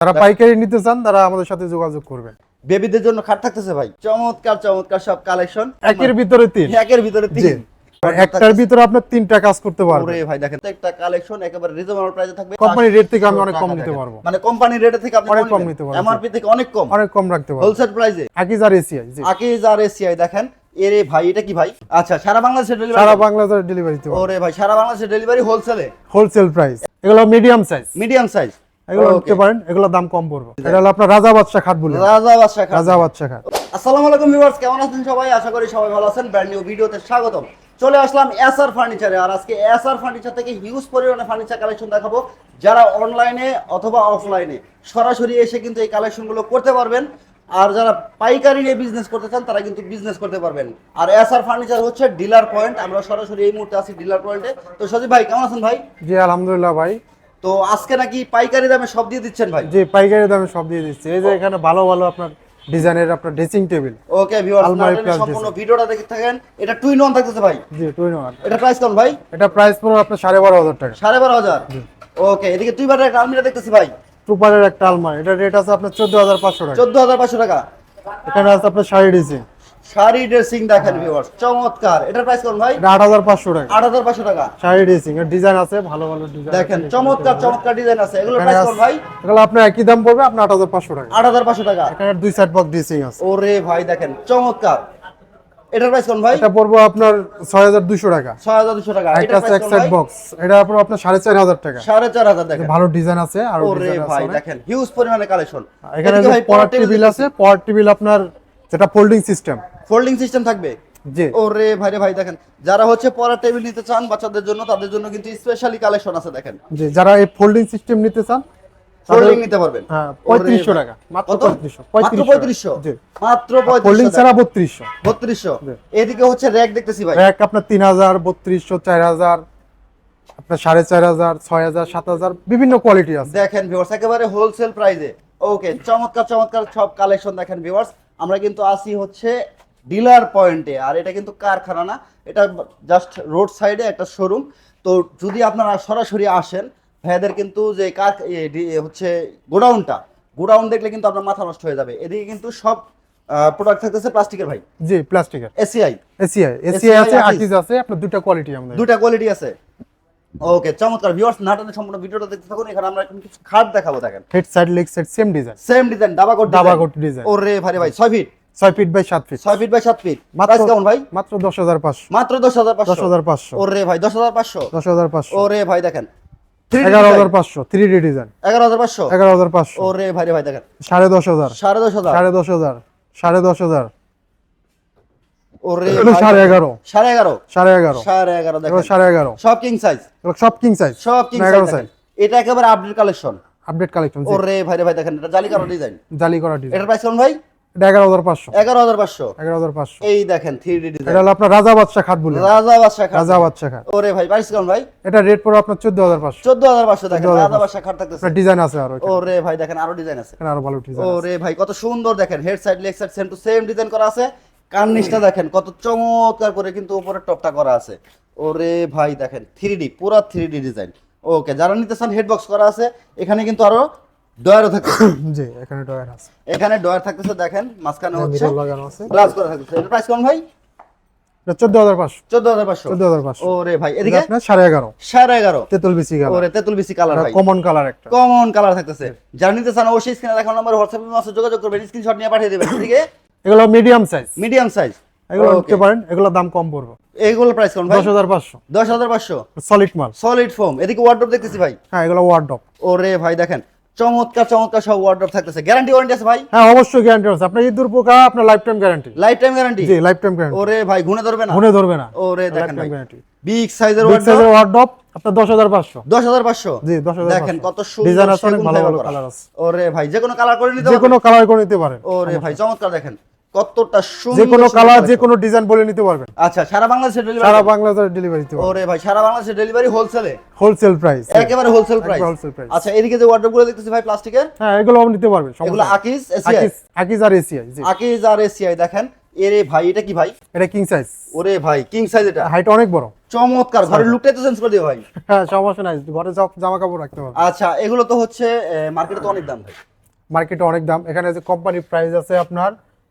যারা পাইকারি নিতে চান তারা আমাদের সাথে যোগাযোগ করবেন। বেবিদের জন্য খাট থাকতেছে ভাই। চমৎকার চমৎকার সব কালেকশন। একের ভিতরে তিন। একের ভিতরে তিন। একটার ভিতরে তিনটা কাজ করতে পারবেন। ভাই দেখেন কালেকশন একেবারে রিজনেবল প্রাইসে থাকবে। কোম্পানি রেট থেকে আমি অনেক কম নিতে পারব। মানে কোম্পানি রেট থেকে আপনি অনেক কম নিতে পারব। এমআরপি থেকে অনেক কম। অনেক কম রাখতে পারব। হোলসেল প্রাইসে এসিআই জি। এসিআই দেখেন। এরে ভাই এটা কি ভাই? আচ্ছা সারা বাংলাদেশে সারা ডেলিভারি বাংলাদেশে ডেলিভারি ওরে ভাই সারা বাংলাদেশে ডেলিভারি হোলসেলে হোলসেল প্রাইস এগুলো মিডিয়াম সাইজ মিডিয়াম সাইজ এগুলো নিতে পারেন এগুলো দাম কম পড়বে। এটা হলো আপনার রাজা বাদশা খাট বলে। রাজা বাদশা খান রাজা বাদশা খাট। আসসালামু আলাইকুম ভিউয়ার্স কেমন আছেন সবাই? আশা করি সবাই ভালো আছেন। ব্র্যান্ড নিউ ভিডিওতে স্বাগতম। চলে আসলাম এসআর ফার্নিচারে আর আজকে এসআর ফার্নিচার থেকে হিউজ পরিমাণে ফার্নিচার কালেকশন দেখাবো। যারা অনলাইনে অথবা অফলাইনে সরাসরি এসে কিন্তু এই কালেকশনগুলো করতে পারবেন। আর যারা পাইকারি নিয়ে বিজনেস করতে চান তারা কিন্তু বিজনেস করতে পারবেন। আর এসআর ফার্নিচার হচ্ছে ডিলার পয়েন্ট আমরা সরাসরি এই মুহূর্তে আছি ডিলার পয়েন্টে তো সজীব ভাই কেমন আছেন ভাই? জি আলহামদুলিল্লাহ ভাই। তো আজকে নাকি পাইকারি দামে সব দিয়ে দিচ্ছেন ভাই? যে পাইকারি দামে সব দিয়ে দিচ্ছি। এই যে এখানে ভালো ভালো আপনার ডিজাইনের আপনার dressing table. Okay viewers plus সম্পূর্ণ ভিডিওটা দেখে থাকেন। এটা টুইন ওয়ান থাকতেছে ভাই। জি টুইন ওয়ান এটা প্রাইস কেমন ভাই? এটা প্রাইস পড়বে আপনার সাড়ে বারো হাজার টাকা। সাড়ে বারো হাজার? ওকে এদিকে দুই বারের একটা আলমিরা দেখতেছি ভাই। টুপারের একটা আলমারি। এটা রেট আছে আপনার চোদ্দ হাজার পাঁচশো টাকা। চোদ্দ হাজার পাঁচশো টাকা। এখানে আছে আপনার শাড়ি ডিজাইন শাড়ি ড্রেসিং দেখেন ভিউয়ার্স চমৎকার। এটার প্রাইস কেমন ভাই? এটা আট হাজার পাঁচশো টাকা। আট হাজার পাঁচশো টাকা। শাড়ি ড্রেসিং এর ডিজাইন আছে ভালো ভালো ডিজাইন দেখেন চমৎকার চমৎকার ডিজাইন আছে। এগুলোর প্রাইস কেমন ভাই? এগুলো আপনার একই দাম পড়বে আপনার আট হাজার পাঁচশো টাকা। আট হাজার পাঁচশো টাকা। এখানে দুই সাইড বক্স ড্রেসিং আছে। ওরে ভাই দেখেন চমৎকার। এটার প্রাইস কেমন ভাই? এটা পড়বে আপনার ছয় হাজার দুশো টাকা। ছয় হাজার দুশো টাকা। প্রাইস এক সাইড বক্স এটা আপনার আপনার সাড়ে চার হাজার টাকা। সাড়ে চার হাজার দেখেন। ভালো ডিজাইন আছে আর ওরে ভাই দেখেন হিউজ পরিমাণে কালেকশন এখানে টেবিল আছে পাওয়ার টেবিল আপনার যেটা ফোল্ডিং সিস্টেম ফোল্ডিং সিস্টেম থাকবে? জি। ওরে ভাই রে ভাই দেখেন যারা হচ্ছে পড়ার টেবিল নিতে চান বাচ্চাদের জন্য তাদের জন্য কিন্তু স্পেশালি কালেকশন আছে দেখেন। জি যারা এই ফোল্ডিং সিস্টেম নিতে চান ফোল্ডিং নিতে পারবেন। হ্যাঁ পঁয়ত্রিশশো টাকা মাত্র কত? পঁয়ত্রিশশো মাত্র পঁয়ত্রিশশো জি। মাত্র 3500 ফোল্ডিং ছাড়া বত্রিশশো। বত্রিশশো? জি। এদিকে হচ্ছে র্যাক দেখতেছি ভাই। এক আপনার তিন হাজার বত্রিশশো চার হাজার আপনার সাড়ে চার হাজার ছয় হাজার সাত হাজার বিভিন্ন কোয়ালিটি আছে। দেখেন ভিউয়ার্স একেবারে হোলসেল প্রাইসে ওকে চমৎকার চমৎকার সব কালেকশন দেখেন ভিউয়ার্স আমরা কিন্তু আসি হচ্ছে ডিলার পয়েন্টে আর এটা কিন্তু কারখানা না এটা জাস্ট রোড সাইডে একটা শোরুম তো যদি আপনারা সরাসরি আসেন ভাইয়াদের কিন্তু যে কার হচ্ছে গোডাউনটা গোডাউন দেখলে কিন্তু আপনার মাথা নষ্ট হয়ে যাবে। এদিকে কিন্তু সব প্রোডাক্ট থাকতেছে প্লাস্টিকের ভাই। জি প্লাস্টিকের। এসিআই এসিআই এসিআই আছে। আকিজ আছে আপনার দুটা কোয়ালিটি আমাদের। দুটা কোয়ালিটি আছে। ওকে চমৎকার ভিউয়ার্স নাটনের সম্পূর্ণ ভিডিওটা দেখতে থাকুন। এখানে আমরা এখন কিছু খাট দেখাবো দেখেন। Head side leg side same design same design দাবা কোট দাবা কোট ডিজাইন ওরে ভাই ভাই ছয় ফিট ছয় ফিট বাই সাত ফিট ছয় ফিট বাই সাত ফিট মাত্র প্রাইস কেমন ভাই? মাত্র দশ হাজার পাঁচশো। মাত্র দশ হাজার পাঁচশো। দশ হাজার পাঁচশো। ওরে ভাই দশ হাজার পাঁচশো? দশ হাজার পাঁচশো। ওরে ভাই দেখেন। 3D এগারো হাজার পাঁচশো থ্রি ডি ডিজাইন এগারো হাজার পাঁচশো? এগারো হাজার পাঁচশো। ওরে ভাই রে ভাই দেখেন। সাড়ে দশ হাজার। সাড়ে দশ হাজার। সাড়ে এগারো। সাড়ে এগারো? সাড়ে এগারো। সাড়ে এগারো সাড়ে এগারো। সব কিং সাইজ সব কিং সাইজ সব কিং সাইজ সাইজ এটা একেবারে আপডেট কালেকশন আপডেট কালেকশন ওরে ভাই রে ভাই দেখেন এটা জালি কারও ডিজাইন জালি করা ডিজাইন এটার প্রাইস কেমন ভাই? এটা এগারো হাজার পাঁচশো। এগারো হাজার পাঁচশো। এগারো হাজার পাঁচশো। এই দেখেন থ্রি ডি ডিজাইন এটা হলো আপনার রাজা বাদশা খাট বলে। রাজা বাদশা খাট রাজা খাট ওরে ভাই প্রাইস কেমন ভাই? এটা রেট আপনার চোদ্দ হাজার পাঁচশো। চোদ্দ হাজার পাঁচশো দেখেন 14,500 রাজা বাদশা খাট থাকতেছে। ডিজাইন আছে আরও ওরে ভাই দেখেন আরও ডিজাইন আছে। আরও ভালো ডিজাইন ওরে ভাই কত সুন্দর দেখেন head side leg side same to same design করা আছে। কার্নিশটা দেখেন কত চমৎকার করে কিন্তু উপরের টপটা করা আছে। ওরে ভাই দেখেন থ্রি ডি পুরা থ্রি ডি ডিজাইন ওকে যারা নিতে চান হেড বক্স করা আছে এখানে কিন্তু আরও ডয়ারও জি এখানে ডয়ার আছে। এখানে ডয়ার থাকতেছে দেখেন মাঝখানে হচ্ছে লাগানো আছে। গ্লাস করা থাকতেছে। এর প্রাইস কেমন ভাই? ওরে এদিকে? কমন কালার একটা। কমন কালার থাকতেছে। যারা নিতে চান অবশ্যই স্ক্রিনে দেখানো নাম্বার হোয়াটসঅ্যাপে যোগাযোগ করবেন স্ক্রিনশট নিয়ে পাঠিয়ে দেবেন। এদিকে? এগুলো মিডিয়াম সাইজ মিডিয়াম সাইজ এগুলো নিতে পারেন এগুলো দাম কম পড়বে। এইগুলো প্রাইস কোন ভাই? দশ হাজার পাঁচশো। দশ হাজার পাঁচশো? সলিড মাল। সলিড ফোম এদিকে ওয়ার্ড্রপ দেখতেছি ভাই। হ্যাঁ এগুলো ওয়ার্ডপ ওরে ভাই দেখেন। চমৎকার চমৎকার সব ওয়ার্ড্রপ থাকতেছে। গ্যারান্টি ওয়ারেন্টি আছে ভাই? হ্যাঁ অবশ্যই গ্যারান্টি আছে। আপনার ইঁদুর পোকা আপনার lifetime guarantee lifetime guarantee জি লাইফ টাইম গ্যারান্টি ওরে ভাই গুনে ধরবে না? ঘুরে ধরবে না। ওরে দেখেন ভাই। বিগ সাইজের বিগ সাইজের ওয়ার্ডপ আপনার দশ হাজার পাঁচশো। দশ হাজার পাঁচশো? জি দশ হাজার দেখেন কত সুন্দর ডিজাইন আছে অনেক ভালো ভালো কালার আছে। ওরে ভাই যে কোনো কালার করে নিতে যে কোনো কালার করে নিতে পারেন। ওরে ভাই চমৎকার দেখেন। কতটা সুন্দর যে কোনো কালার যে কোনো ডিজাইন বলে নিতে পারবেন। আচ্ছা সারা বাংলাদেশে সারা ডেলিভারি বাংলাদেশে ডেলিভারি দিতে ওরে ভাই সারা বাংলাদেশে ডেলিভারি হোলসেলে হোলসেল প্রাইস একেবারে হোলসেল প্রাইস wholesale price। আচ্ছা এদিকে যে ওয়ার্ড্রপগুলো দেখতেছি ভাই প্লাস্টিকের হ্যাঁ এগুলো নিতে পারবেন এগুলো আকিজ এসিআই আকিজ আকিজ আর এসিআই জি। আকিজ আর এসিআই দেখেন। এরে ভাই এটা কি ভাই? এটা কিং সাইজ ওরে ভাই কিং সাইজ এটা। হাইট অনেক বড়। চমৎকার ঘরের লুকটাই তো চেঞ্জ করে দিও ভাই। হ্যাঁ সমস্যা নাই ঘরে সব জামা কাপড় রাখতে পারবেন। আচ্ছা এগুলো তো হচ্ছে মার্কেটে তো অনেক দাম ভাই। মার্কেটে অনেক দাম। এখানে যে কোম্পানির প্রাইস আছে আপনার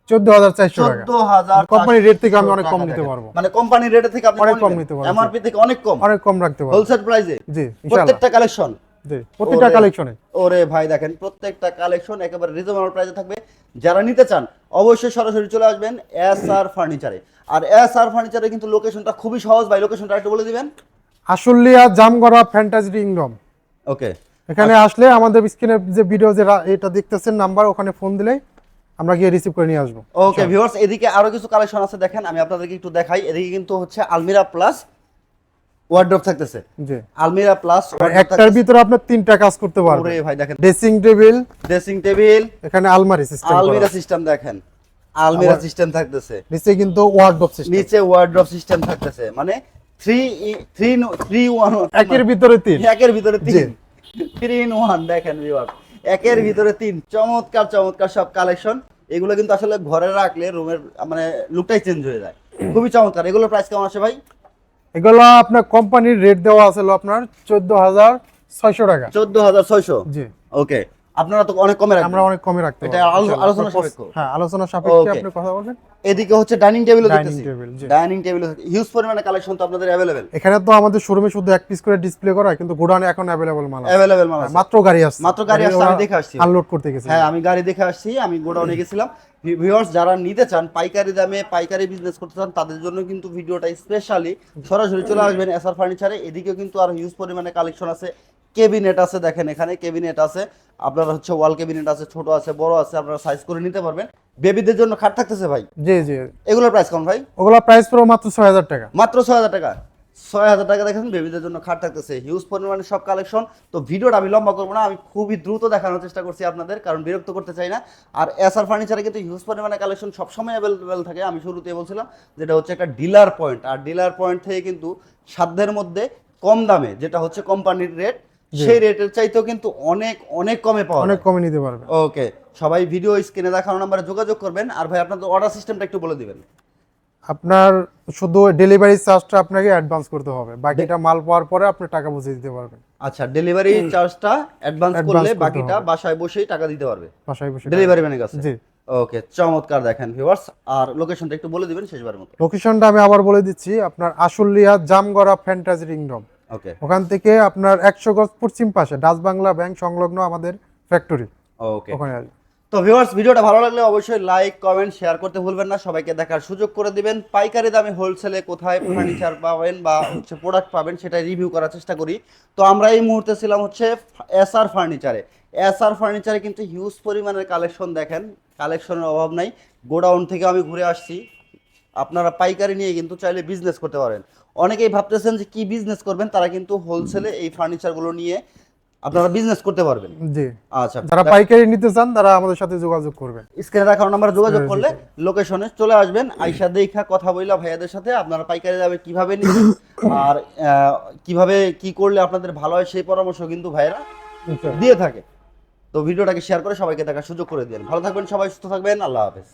টাকা। রেট থেকে আমি অনেক কম নিতে পারব। মানে রেট থেকে আপনি অনেক কম নিতে পারব। এমআরপি থেকে অনেক কম। অনেক কম রাখতে পারব। হোলসেল প্রাইসে জি প্রত্যেকটা কালেকশন জি প্রতিটা কালেকশনে ওরে ভাই দেখেন প্রত্যেকটা কালেকশন একেবারে রিজনেবল প্রাইসে থাকবে। যারা নিতে চান অবশ্যই সরাসরি চলে আসবেন এস আর ফার্নিচারে আর এস আর ফার্নিচারে কিন্তু লোকেশনটা খুবই সহজ। ভাই লোকেশনটা একটু বলে দিবেন? Ashulia Jamgora fantasy kingdom okay এখানে আসলে আমাদের স্ক্রিনে যে ভিডিও যে এটা দেখতেছেন নাম্বার ওখানে ফোন দিলেই আমরা গিয়ে রিসিভ করে নিয়ে আসব। ওকে ভিউয়ার্স এদিকে আরও কিছু কালেকশন আছে দেখেন আমি আপনাদেরকে একটু দেখাই। এদিকে কিন্তু হচ্ছে আলমিরা প্লাস ওয়ার্ড্রপ থাকতেছে। জি। আলমিরা প্লাস একটার ভিতরে আপনার তিনটা কাজ করতে পারবেন। ওরে ভাই দেখেন। ড্রেসিং টেবিল ড্রেসিং টেবিল এখানে আলমারি সিস্টেম আলমিরা সিস্টেম দেখেন। আলমিরা সিস্টেম থাকতেছে। নিচে কিন্তু ওয়ার্ডরোব সিস্টেম নিচে ওয়ার্ড্রপ সিস্টেম থাকতেছে। মানে থ্রি থ্রি থ্রি ওয়ান একের ভিতরে তিন। একের ভিতরে তিন। থ্রি ইন ওয়ান দেখেন ভিউয়ার একের ভিতরে তিন। চমৎকার চমৎকার সব কালেকশন এগুলো কিন্তু আসলে ঘরে রাখলে রুমের মানে লুকটাই চেঞ্জ হয়ে যায়। খুবই চমৎকার। এগুলো প্রাইস কেমন আছে ভাই? এগুলো আপনার কোম্পানির রেট দেওয়া আছে আপনার চোদ্দ হাজার ছয়শো টাকা। চোদ্দ হাজার ছয়শো? জি। ওকে আপনারা তো অনেক কমে আমরা অনেক কমে রাখতে এটা। আলোচনা সাপেক্ষ। হ্যাঁ আলোচনা সাপেক্ষে আপনি কথা বলবেন এদিকে হচ্ছে ডাইনিং টেবিলও দেখতেছি। ডাইনিং টেবিল হিউজ পরিমাণে কালেকশন তো আপনাদের অ্যাভেলেবেল এখানে তো আমাদের শোরুমে শুধু এক পিস করে ডিসপ্লে করা কিন্তু গোডাউনে এখন অ্যাভেলেবল মাল আছে। অ্যাভেলেবেল মাল আছে। মাত্র গাড়ি আসছে। মাত্র গাড়ি আসছে, আমি দেখে আসছি। আনলোড করতে গেছি হ্যাঁ আমি গাড়ি দেখে আসছি আমি গোডাউনে গেছিলাম। ভিউয়ার্স যারা নিতে চান পাইকারি দামে পাইকারি বিজনেস করতে চান তাদের জন্য কিন্তু ভিডিওটা স্পেশালি সরাসরি চলে আসবেন এসআর ফার্নিচারে এদিকেও কিন্তু আর হিউজ পরিমাণে কালেকশন আছে। কেবিনেট আছে দেখেন এখানে কেবিনেট আছে। আপনার হচ্ছে ওয়াল কেবিনেট আছে ছোট আছে বড় আছে আপনারা সাইজ করে নিতে পারবেন। বেবিদের জন্য খাট থাকতেছে ভাই? জি জি। এগুলোর প্রাইস কম ভাই? ওগুলা প্রাইস পড়ো মাত্র ছয় হাজার টাকা। মাত্র ছয় হাজার টাকা। ছয় হাজার টাকা দেখেন বেবিদের জন্য খাট থাকতেছে। হিউজ পরিমাণে সব কালেকশন তো ভিডিওটা আমি লম্বা করব না আমি খুবই দ্রুত দেখানোর চেষ্টা করছি আপনাদের কারণ বিরক্ত করতে চাই না। আর এসআর ফার্নিচারে কিন্তু হিউজ পরিমাণে কালেকশন সবসময় অ্যাভেলেবেল থাকে আমি শুরুতে বলছিলাম যেটা হচ্ছে একটা ডিলার পয়েন্ট আর ডিলার পয়েন্ট থেকে কিন্তু সাধ্যের মধ্যে কম দামে যেটা হচ্ছে কোম্পানির রেট সেই রেটের চাইতেও কিন্তু অনেক অনেক কমে পাওয়া অনেক কমে নিতে পারবে। ওকে সবাই ভিডিও স্ক্রিনে দেখানো নাম্বারে যোগাযোগ করবেন। আর ভাই আপনাদের অর্ডার সিস্টেমটা একটু বলে দিবেন। আপনার শুধু ডেলিভারি চার্জটা আপনাকে অ্যাডভান্স করতে হবে। বাকিটা মাল পাওয়ার পরে আপনি টাকা বুঝিয়ে দিতে পারবেন। আচ্ছা ডেলিভারি চার্জটা অ্যাডভান্স করলে বাকিটা বাসায় বসেই টাকা দিতে পারবে। বাসায় বসে ডেলিভারি ম্যানের কাছে। জি। ওকে চমৎকার দেখেন ভিউয়ার্স আর লোকেশনটা একটু বলে দিবেন শেষবার মতো। লোকেশনটা আমি আবার বলে দিচ্ছি আপনার Ashulia Jamgora fantasy kingdom okay ওখান থেকে আপনার একশো গজ পশ্চিম পাশে ডাচ বাংলা ব্যাংক সংলগ্ন আমাদের ফ্যাক্টরি ওকে ওখানে তো ভিউয়ার্স ভিডিওটা ভালো লাগলে অবশ্যই লাইক কমেন্ট শেয়ার করতে ভুলবেন না। সবাইকে দেখার সুযোগ করে দিবেন। পাইকারি দামে হোলসেলে কোথায় ফার্নিচার পাবেন বা হচ্ছে প্রোডাক্ট পাবেন সেটা রিভিউ করার চেষ্টা করি। তো আমরা এই মুহূর্তে ছিলাম হচ্ছে এস আর ফার্নিচারে এসআর ফার্নিচারে কিন্তু হিউজ পরিমাণের কালেকশন দেখেন। কালেকশনের অভাব নাই। গোডাউন থেকে আমি ঘুরে আসছি। আপনারা পাইকারি নিয়ে কিন্তু চাইলে বিজনেস করতে পারেন। অনেকেই ভাবতেছেন যে কি বিজনেস করবেন তারা কিন্তু হোলসেলে এই ফার্নিচারগুলো নিয়ে আপনারা বিজনেস করতে পারবেন। জি। আচ্ছা যারা পাইকারি নিতে চান তারা আমাদের সাথে যোগাযোগ করবেন। স্ক্রিনে রাখার নাম্বারে যোগাযোগ করলে লোকেশনে চলে আসবেন আইসা দেখা কথা বইলা ভাইয়াদের সাথে আপনারা পাইকারি যাবে কীভাবে নেবেন আর কীভাবে কি করলে আপনাদের ভালো হয় সেই পরামর্শ কিন্তু ভাইয়েরা দিয়ে থাকে। তো ভিডিওটাকে শেয়ার করে সবাইকে দেখার সুযোগ করে দিন ভালো থাকবেন সবাই সুস্থ থাকবেন আল্লাহ হাফেজ।